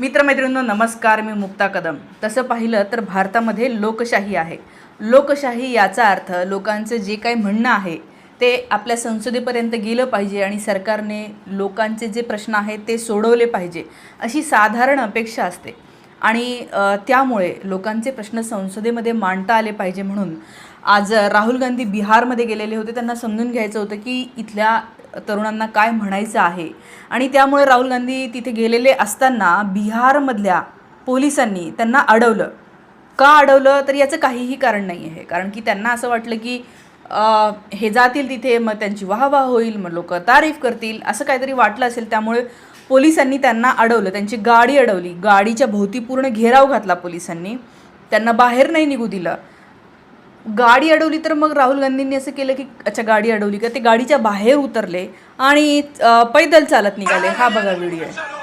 मित्रमैत्रिणींनो नमस्कार मी मुक्ता कदम. तसं पाहिलं तर भारतामध्ये लोकशाही आहे. लोकशाही याचा अर्थ लोकांचं जे काही म्हणणं आहे ते आपल्या संसदेपर्यंत गेलं पाहिजे आणि सरकारने लोकांचे जे प्रश्न आहेत ते सोडवले पाहिजे अशी साधारण अपेक्षा असते. आणि त्यामुळे लोकांचे प्रश्न संसदेमध्ये मांडता आले पाहिजे म्हणून आज राहुल गांधी बिहारमध्ये गेलेले होते त्यांना समजून घ्यायचं होतं की इथल्या तरुणांना काय म्हणायचं आहे? आणि त्यामुळे राहुल गांधी तिथे गेलेले असताना बिहारमधल्या पोलिसांनी त्यांना अडवलं. का अडवलं? तर याचं काहीही कारण नाही आहे. कारण की त्यांना असं वाटलं की हे जातील तिथे मग त्यांची वाहवाह होईल मग लोक तारीफ करतील असं काहीतरी वाटलं असेल. त्यामुळे पोलिसांनी त्यांना अडवलं. त्यांची गाडी अडवली. गाडीच्या भोवती पूर्ण घेराव घातला पोलिसांनी. त्यांना बाहेर नाही निघू दिलं. गाडी अडवली तर मग राहुल गांधींनी असं केलं की अच्छा गाडी अडवली. का ते गाडीच्या बाहेर उतरले आणि पैदल चालत निघाले. हा बघा व्हिडिओ. आहे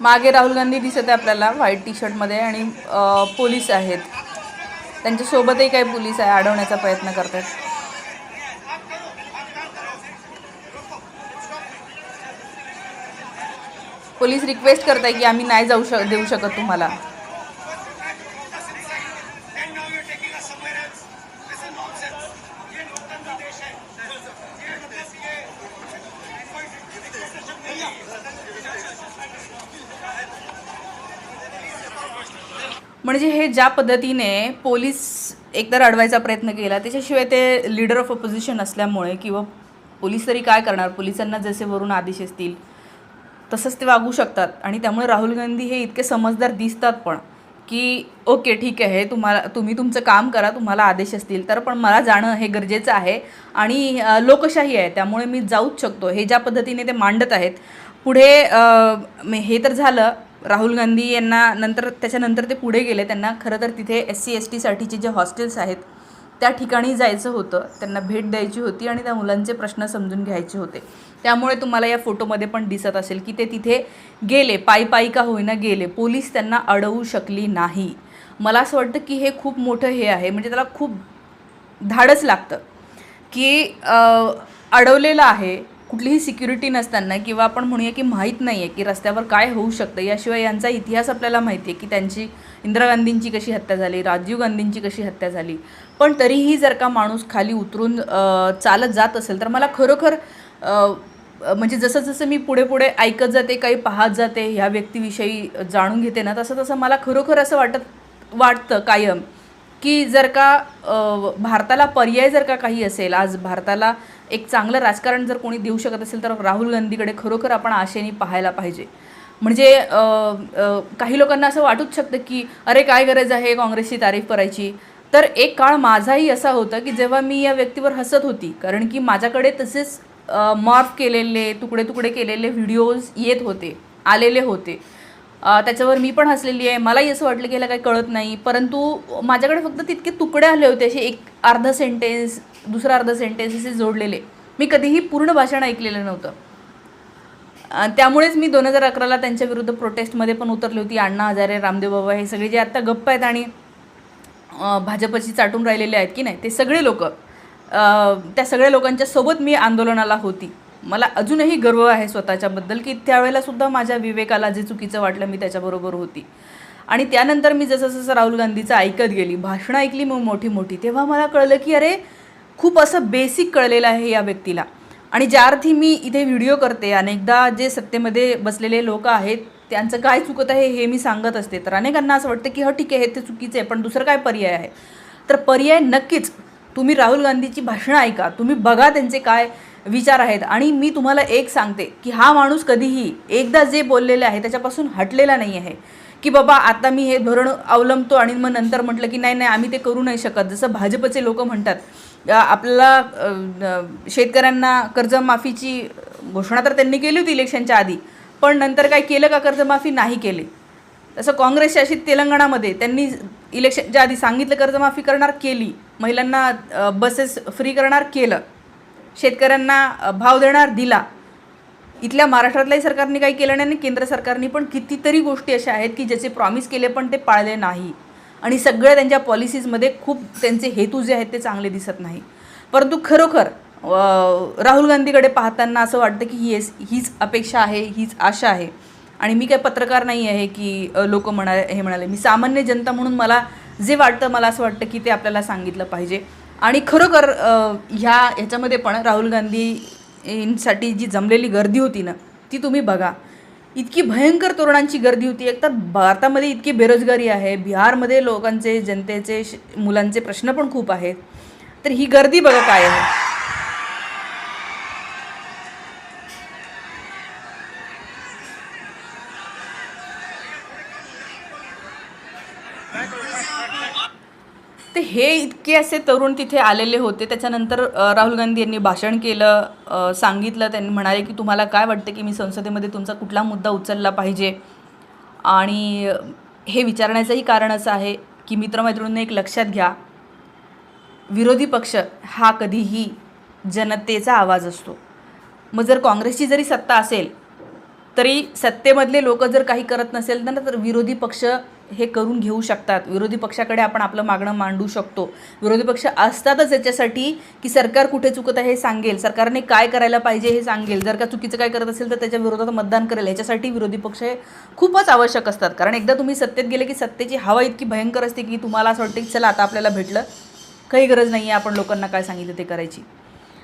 मागे राहुल गांधी दिसत आहे आपल्याला व्हाईट टी शर्टमध्ये आणि पोलीस आहेत. त्यांच्यासोबतही काही पोलीस आहे अडवण्याचा प्रयत्न करतात. पोलीस रिक्वेस्ट करताय की आम्ही नाही जाऊ शक देऊ शकत तुम्हाला. म्हणजे हे ज्या पद्धतीने पोलीस एकतर अडवायचा प्रयत्न केला त्याच्याशिवाय ते लीडर ऑफ अपोजिशन असल्यामुळे किंवा पोलीस तरी काय करणार? पोलिसांना जसे वरून आदेश असतील तसंच ते वागू शकतात. आणि त्यामुळे राहुल गांधी हे इतके समजदार दिसतात पण की ओके ठीक आहे तुम्हाला तुम्ही तुमचं काम करा तुम्हाला आदेश असतील तर पण मला जाणं हे गरजेचं आहे. आणि लोकशाही आहे त्यामुळे मी जाऊच शकतो. हे ज्या पद्धतीने ते मांडत आहेत. पुढे हे तर झालं. राहुल गांधी यांना नंतर त्याच्यानंतर ते पुढे गेले. त्यांना खरं तर तिथे एस सी एस टीसाठीचे जे हॉस्टेल्स आहेत त्या ठिकाणी जायचं होतं. त्यांना भेट द्यायची होती आणि त्या मुलांचे प्रश्न समजून घ्यायचे होते. त्यामुळे तुम्हाला या फोटोमध्ये पण दिसत असेल की ते तिथे गेले पायी पायी का होईना गेले. पोलीस त्यांना अडवू शकली नाही. मला असं वाटतं की हे खूप मोठं हे आहे. म्हणजे त्याला खूप धाडच लागतं की अडवलेलं आहे. कुठलीही सिक्युरिटी नसताना किंवा आपण म्हणूया की माहीत नाही आहे की रस्त्यावर काय होऊ शकतं. याशिवाय यांचा इतिहास आपल्याला माहिती आहे की त्यांची इंदिरा गांधींची कशी हत्या झाली राजीव गांधींची कशी हत्या झाली. पण तरीही जर का माणूस खाली उतरून चालत जात असेल तर मला खरोखर म्हणजे जसं जसं मी पुढे पुढे ऐकत जाते काही पाहत जाते ह्या व्यक्तीविषयी जाणून घेते ना तसं तसं मला खरोखर असं वाटत वाटतं कायम की जर का भारताला पर्याय जर का काही असेल आज भारताला एक चांगलं राजकारण जर कोणी देऊ शकत असेल तर राहुल गांधीकडे खरोखर आपण आशेने पाहायला पाहिजे. म्हणजे काही लोकांना असं वाटूच शकतं की अरे काय गरज आहे काँग्रेसची तारीफ करायची? तर एक काळ माझाही असा होता की जेव्हा मी या व्यक्तीवर हसत होती कारण की माझ्याकडे तसेच मॉर्फ केलेले तुकडे तुकडे केलेले व्हिडिओज येत होते आलेले होते. त्याच्यावर मी पण हसलेली आहे. मलाही असं वाटलं की याला काही कळत नाही. परंतु माझ्याकडे फक्त तितके तुकडे आले होते असे एक अर्धा सेंटेन्स दुसरा अर्धा सेंटेन्स असे जोडलेले. मी कधीही पूर्ण भाषण ऐकलेलं नव्हतं. त्यामुळेच मी दोन हजार अकराला त्यांच्या विरुद्ध प्रोटेस्टमध्ये पण उतरली होती. अण्णा हजारे रामदेव बाबा हे सगळे जे आत्ता गप्प आहेत आणि भाजपची चाटून राहिलेले आहेत की नाही ते सगळे लोक. त्या सगळ्या लोकांच्या सोबत मी आंदोलनाला होती. मला अजूनही गर्व आहे स्वतःच्याबद्दल की त्यावेळेलासुद्धा माझ्या विवेकाला जे चुकीचं वाटलं मी त्याच्याबरोबर होती. आणि त्यानंतर मी जसं जसं राहुल गांधीचं ऐकत गेली भाषणं ऐकली मग मोठी मोठी तेव्हा मला कळलं की अरे खूप असं बेसिक कळलेलं आहे या व्यक्तीला. आणि ज्या अर्थी मी इथे व्हिडिओ करते अनेकदा जे सत्तेमध्ये बसलेले लोक आहेत त्यांचं काय चुकत आहे हे मी सांगत असते. तर अनेकांना असं वाटतं की हो ठीक आहे हे ते चुकीचं आहे पण दुसरं काय पर्याय आहे? तर पर्याय नक्कीच तुम्ही राहुल गांधीची भाषणं ऐका तुम्ही बघा त्यांचे काय विचार आहेत. आणि मी तुम्हाला एक सांगते की हा माणूस कधीही एकदा जे बोललेले आहे त्याच्यापासून हटलेला नाही आहे. की बाबा आता मी हे धोरण अवलंबतो आणि मग नंतर म्हटलं की नाही नाही आम्ही ते करू नाही शकत. जसं भाजपचे लोक म्हणतात आपल्याला शेतकऱ्यांना कर्जमाफीची घोषणा तर त्यांनी केली होती इलेक्शनच्या आधी पण नंतर काय केलं का कर्जमाफी? नाही केली. तसं काँग्रेस शासित तेलंगणामध्ये त्यांनी इलेक्शनच्या आधी सांगितलं कर्जमाफी करणार केली. महिलांना बसेस फ्री करणार केलं. शेतकऱ्यांना भाव देणार दिला. इथल्या महाराष्ट्रातल्याही सरकारने काही केलं नाही आणि केंद्र सरकारने पण कितीतरी गोष्टी अशा आहेत की ज्याचे प्रॉमिस केले पण ते पाळले नाही. आणि सगळ्या त्यांच्या पॉलिसीजमध्ये खूप त्यांचे हेतू जे आहेत ते चांगले दिसत नाही. परंतु खरोखर राहुल गांधीकडे पाहताना असं वाटतं की ही हीच अपेक्षा आहे हीच आशा आहे. आणि मी काय पत्रकार नाही आहे की लोक म्हणा हे म्हणाले. मी सामान्य जनता म्हणून मला जे वाटतं मला असं वाटतं की ते आपल्याला सांगितलं पाहिजे. आणि खरोखर ह्या ह्याच्यामध्ये पण राहुल गांधींसाठी जी जमलेली गर्दी होती ना ती तुम्ही बघा. इतकी भयंकर तरुणांची गर्दी होती. एक तर भारतामध्ये इतकी बेरोजगारी आहे. बिहारमध्ये लोकांचे जनतेचे श- मुलांचे प्रश्न पण खूप आहेत. तर ही गर्दी बघा काय आहे. ते हे इतके असे तरुण तिथे आलेले होते. त्याच्यानंतर राहुल गांधी यांनी भाषण केलं सांगितलं त्यांनी म्हणाले की तुम्हाला काय वाटतं की मी संसदेमध्ये तुमचा कुठला मुद्दा उचलला पाहिजे? आणि हे विचारण्याचंही कारण असं आहे की मित्रमैत्रिणींनी एक लक्षात घ्या विरोधी पक्ष हा कधीही जनतेचा आवाज असतो. मग जर काँग्रेसची जरी सत्ता असेल तरी सत्तेमधले लोक जर काही करत नसेल ना तर विरोधी पक्ष हे करून घेऊ शकतात. विरोधी पक्षाकडे आपण आपलं मागणं मांडू शकतो. विरोधी पक्ष असतातच याच्यासाठी की सरकार कुठे चुकत आहे हे सांगेल. सरकारने काय करायला पाहिजे हे सांगेल. जर का चुकीचं काय करत असेल तर त्याच्या विरोधात मतदान करेल. याच्यासाठी विरोधी पक्ष हे खूपच आवश्यक असतात. कारण एकदा तुम्ही सत्तेत गेले की सत्तेची हवा इतकी भयंकर असते की तुम्हाला असं वाटतं की चला आता आपल्याला भेटलं. काही गरज नाही आहे आपण लोकांना काय सांगितलं ते करायची.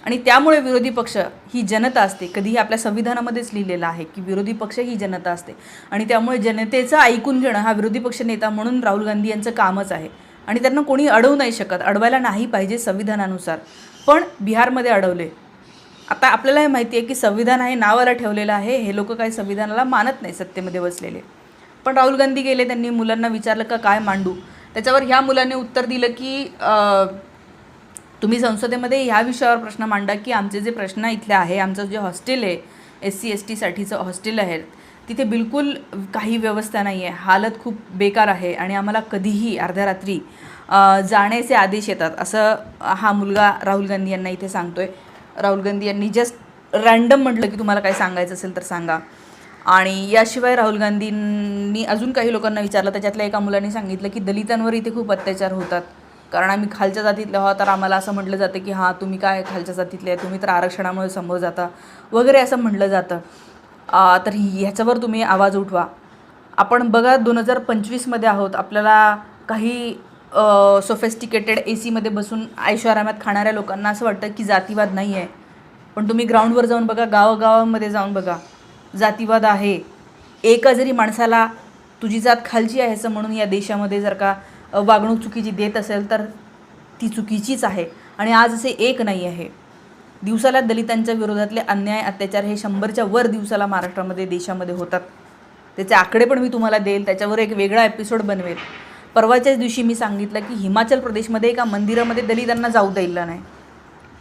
आणि त्यामुळे विरोधी पक्ष ही जनता असते. कधीही आपल्या संविधानामध्येच लिहिलेलं आहे की विरोधी पक्ष ही जनता असते. आणि त्यामुळे जनतेचं ऐकून घेणं हा विरोधी पक्ष नेता म्हणून राहुल गांधी यांचं कामच आहे. आणि त्यांना कोणी अडवू नाही शकत. अडवायला नाही पाहिजे संविधानानुसार. पण बिहारमध्ये अडवले. आता आपल्याला हे माहिती आहे की संविधान हे नावाला ठेवलेलं आहे. हे लोक काही संविधानाला मानत नाही सत्तेमध्ये बसलेले. पण राहुल गांधी गेले त्यांनी मुलांना विचारलं का काय मांडू? त्याच्यावर ह्या मुलांनी उत्तर दिलं की तुम्ही संसदेमध्ये ह्या विषयावर प्रश्न मांडा की आमचे जे प्रश्न इथले आहे आमचं जे हॉस्टेल आहे एस सी एस टीसाठीचं हॉस्टेल आहे तिथे बिलकुल काही व्यवस्था नाही आहे हालत खूप बेकार आहे आणि आम्हाला कधीही अर्ध्या रात्री जाण्याचे आदेश येतात असं हा मुलगा राहुल गांधी यांना इथे सांगतो आहे राहुल गांधी यांनी जस्ट रँडम म्हटलं की तुम्हाला काय सांगायचं असेल तर सांगा. आणि याशिवाय राहुल गांधींनी अजून काही लोकांना विचारलं त्याच्यातल्या एका मुलाने सांगितलं की दलितांवर इथे खूप अत्याचार होतात. कारण आम्ही खालच्या जातीतले आहोत तर आम्हाला असं म्हटलं जातं की हां तुम्ही काय खालच्या जातीतले आहे? तुम्ही तर आरक्षणामुळे समोर जाता. वगैरे असं म्हटलं जातं. तर ह्याच्यावर तुम्ही आवाज उठवा. आपण बघा दोन हजार पंचवीसमध्ये आहोत. आपल्याला काही सोफेस्टिकेटेड ए सीमध्ये बसून ऐशोआरामात खाणाऱ्या लोकांना असं वाटतं की जातीवाद नाही आहे पण तुम्ही ग्राउंडवर जाऊन बघा गावागावामध्ये जाऊन बघा. जातीवाद आहे. एका जरी माणसाला तुझी जात खालची आहे असं म्हणून या देशामध्ये जर का वागणूक चुकीची देत असेल तर ती चुकीचीच आहे. आणि आज असे एक नाही आहे. दिवसाला दलितांच्या विरोधातले अन्याय अत्याचार हे शंभरच्या वर दिवसाला महाराष्ट्रामध्ये देशामध्ये होतात. त्याचे आकडे पण मी तुम्हाला देईल त्याच्यावर एक वेगळा एपिसोड बनवेल. परवाच्याच दिवशी मी सांगितलं की हिमाचल प्रदेशमध्ये एका मंदिरामध्ये दलितांना जाऊ द्यायला नाही.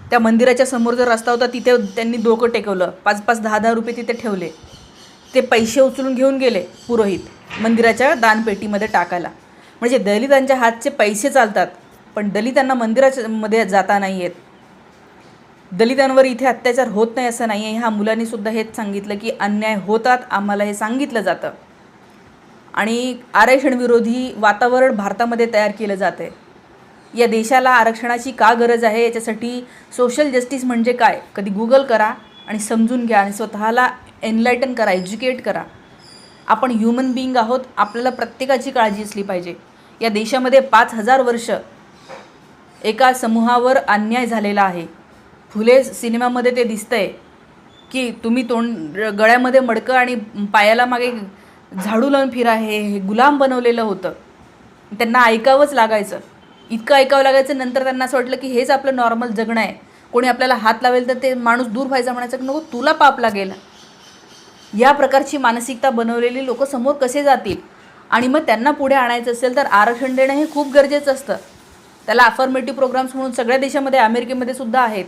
त्या मंदिराच्या समोर जो रस्ता होता तिथे त्यांनी डोकं टेकवलं. पाच पाच दहा दहा रुपये तिथे ठेवले. ते पैसे उचलून घेऊन गेले पुरोहित मंदिराच्या दानपेटीमध्ये टाकायला. म्हणजे दलितांच्या हातचे पैसे चालतात पण दलितांना मंदिराच्या मध्ये जाता नाही आहेत दलितांवर इथे अत्याचार होत नाही असं नाही आहे ह्या मुलांनी सुद्धा हेच सांगितलं की अन्याय होतात आम्हाला हे सांगितलं जातं. आणि आरक्षण विरोधी वातावरण भारतामध्ये तयार केलं जातं आहे या देशाला आरक्षणाची का गरज आहे? याच्यासाठी सोशल जस्टिस म्हणजे काय? कधी गुगल करा आणि समजून घ्या आणि स्वतःला एनलायटन करा एज्युकेट करा. आपण ह्युमन बिईंग आहोत आपल्याला प्रत्येकाची काळजी असली पाहिजे. या देशामध्ये पाच हजार वर्ष एका समूहावर अन्याय झालेला आहे. फुले सिनेमामध्ये ते दिसतंय की तुम्ही तोंड गळ्यामध्ये मडकं आणि पायाला मागे झाडू लावून फिरा हे हे गुलाम बनवलेलं होतं. त्यांना ऐकावंच लागायचं. इतकं ऐकावं लागायचं नंतर त्यांना असं वाटलं की हेच आपलं नॉर्मल जगणं आहे. कोणी आपल्याला हात लावेल तर ते माणूस दूर व्हायचा म्हणायचं की नको तुला पाप लागेल. या प्रकारची मानसिकता बनवलेली लोक समोर कसे जातील? आणि मग त्यांना पुढे आणायचं असेल तर आरक्षण देणं हे खूप गरजेचं असतं. त्याला अफर्मेटिव्ह प्रोग्राम्स म्हणून सगळ्या देशामध्ये अमेरिकेमध्ये सुद्धा आहेत.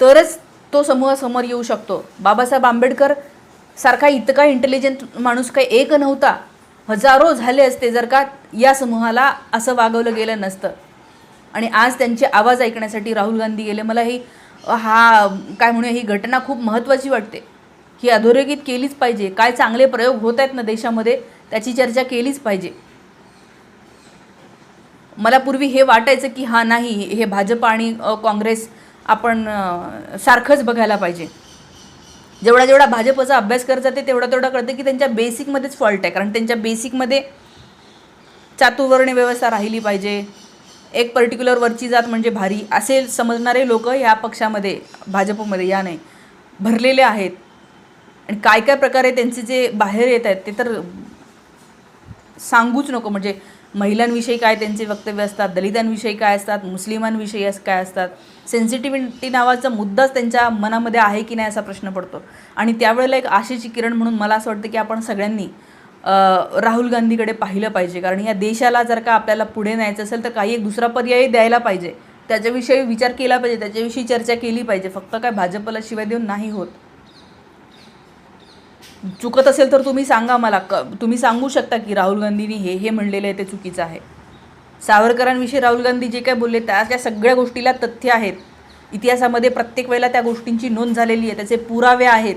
तरच तो समूह समोर येऊ शकतो. बाबासाहेब आंबेडकर सारखा इतका इंटेलिजंट माणूस काही एक नव्हता. हजारो झाले असते जर का या समूहाला असं वागवलं गेलं नसतं. आणि आज त्यांचे आवाज ऐकण्यासाठी राहुल गांधी गेले. मला ही हा काय म्हणूया ही घटना खूप महत्त्वाची वाटते. ही अधोरेखित केलीच पाहिजे. काय चांगले प्रयोग होत आहेत ना देशामध्ये त्याची चर्चा केलीच पाहिजे. मला पूर्वी हे वाटायचं की हा नाही हे भाजप आणि काँग्रेस आपण सारखंच बघायला पाहिजे. जेवढा जेवढा भाजपचा अभ्यास करत जाते तेवढा तेवढा कळतं की त्यांच्या बेसिकमध्येच फॉल्ट आहे. कारण त्यांच्या बेसिकमध्ये चातुर्वर्ण व्यवस्था राहिली पाहिजे. एक पर्टिक्युलर वरची जात म्हणजे भारी. असे समजणारे लोक ह्या पक्षामध्ये भाजपमध्ये या नाही. भरलेले आहेत. आणि काय काय प्रकारे त्यांचे जे बाहेर येत आहेत ते तर सांगूच नको. म्हणजे महिलांविषयी काय त्यांचे वक्तव्य असतात दलितांविषयी काय असतात मुस्लिमांविषयी काय असतात सेन्सिटिव्हिटी नावाचा मुद्दाच त्यांच्या मनामध्ये आहे की नाही असा प्रश्न पडतो. आणि त्यावेळेला एक आशेची किरण म्हणून मला असं वाटतं की आपण सगळ्यांनी राहुल गांधीकडे पाहिलं पाहिजे. कारण या देशाला जर का आपल्याला पुढे न्यायचं असेल तर काही एक दुसरा पर्याय द्यायला पाहिजे. त्याच्याविषयी विचार केला पाहिजे त्याच्याविषयी चर्चा केली पाहिजे. फक्त काय भाजपला शिवाय देऊन नाही होत. चुकत असेल तर तुम्ही सांगा मला. क तुम्ही सांगू शकता की राहुल गांधींनी हे हे म्हणलेलं आहे ते चुकीचं आहे. सावरकरांविषयी राहुल गांधी जे काय बोलले त्या त्या सगळ्या गोष्टीला तथ्य आहेत. इतिहासामध्ये प्रत्येक वेळेला त्या गोष्टींची नोंद झालेली आहे. त्याचे पुरावे आहेत.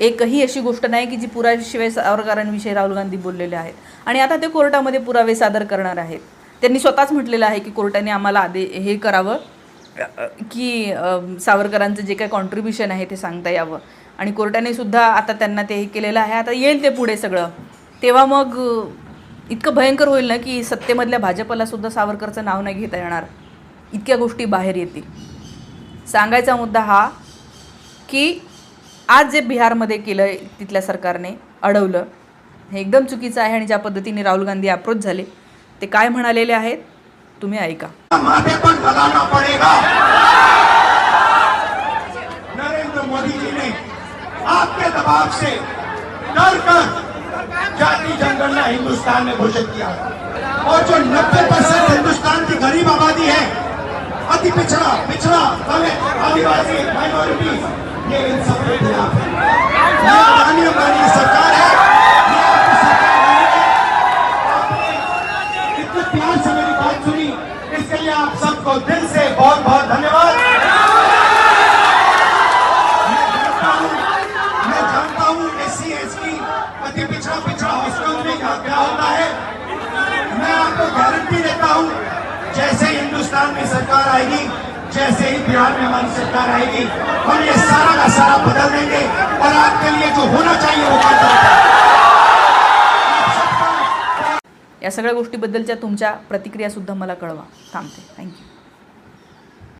एकही अशी गोष्ट नाही की जी पुराव्याशिवाय सावरकरांविषयी राहुल गांधी बोललेले आहेत. आणि आता ते कोर्टामध्ये पुरावे सादर करणार आहेत. त्यांनी स्वतःच म्हटलेलं आहे की कोर्टाने आम्हाला आदे हे करावं की सावरकरांचं जे काय कॉन्ट्रीब्युशन आहे ते सांगता यावं. आणि कोर्टाने सुद्धा आता त्यांना ते हे केलेलं आहे. आता येईल ते पुढे सगळं. तेव्हा मग इतकं भयंकर होईल ना की सत्तेमधल्या भाजपला सुद्धा सावरकरचं नाव नाही घेता येणार. इतक्या गोष्टी बाहेर येतील. सांगायचा मुद्दा हा की आज जे बिहारमध्ये केलं तिथल्या सरकारने अडवलं हे एकदम चुकीचं आहे आणि ज्या पद्धतीने राहुल गांधी अप्रोच झाले ते काय म्हणालेले आहेत तुम्ही ऐका. आपके दबाव से डर कर जाति जनगणना हिंदुस्तान में घोषित किया। और जो 90 परसेंट हिंदुस्तान की गरीब आबादी है, अति पिछड़ा पिछड़ा दलित आदिवासी माइनॉरिटी ये इन सब के खिलाफ है। सरकार एस की अति पिछड़ा पिछड़ा हॉस्टल में क्या क्या होता है। मैं आपको गारंटी देता हूँ जैसे हिंदुस्तान में सरकार आएगी जैसे ही बिहार में हमारी सरकार आएगी हम ये सारा का सारा बदल देंगे और आपके लिए जो होना चाहिए वो कर या सगळ्या गोष्टीबद्दलच्या तुमच्या प्रतिक्रियासुद्धा मला कळवा. थांबते. थँक्यू